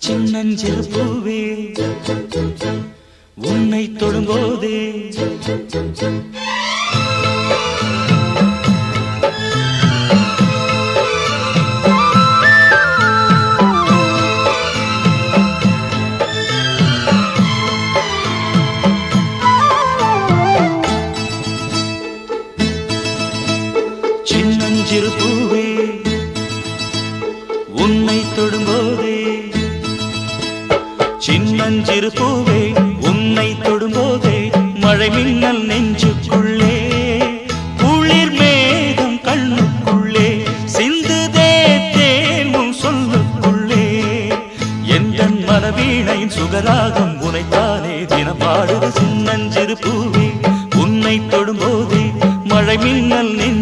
சின்னஞ்சிறு பூவே உன்னை தொடும்போதே. சின்னஞ்சிறு பூவே உன்னை தொடும்போதே மழை மின்னல் நெஞ்சுக்குள்ளே. குளிர் மேகம் கண்ணுக்குள்ளே சிந்துதே தேனும் சொல்லுக்குள்ளே. எந்த மனவீணை சுகராகம் உனைத்தானே தினப்பாடு பாடுது சின்னஞ்சிறு பூவே உன்னை தொடும்போதே மழை மின்னல் நெஞ்சு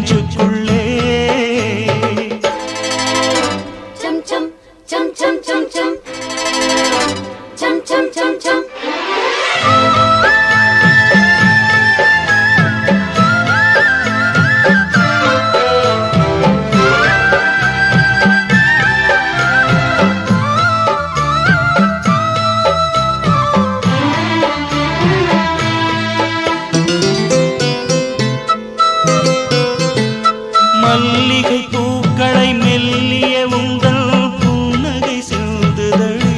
மல்லிகை பூக்களை மெல்லிய உங்கள் புன்னகை சிந்துதழி.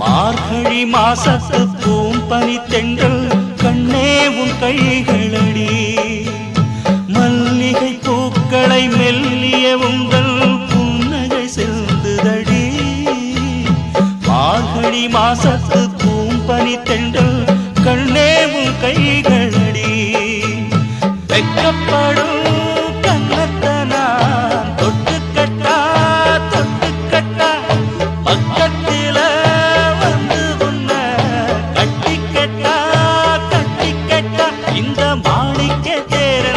மார்கழி மாசத்து பூம்பனி தென்றல் கண்ணே உன் கைகளடி. மல்லிகை பூக்களை மெல்லிய உங்கள் புன்னகை சிந்துதடி மார்கழி மாசத்து பூம்பனி தெண்டல் கண்ணே உன் கைகளடி. வெக்கப்படும் இந்த மாணிக்க தேரந்தல்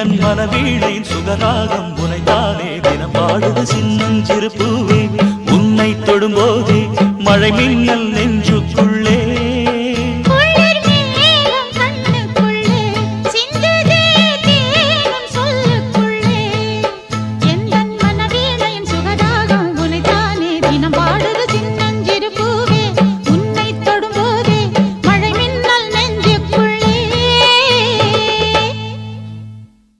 சிறன் மனவீழை சுகராகம் உனைத்தானே தினம் பாடுது சின்னஞ்சிறு பூவே. உன்னை தொடும்போதே மழை மின்னல்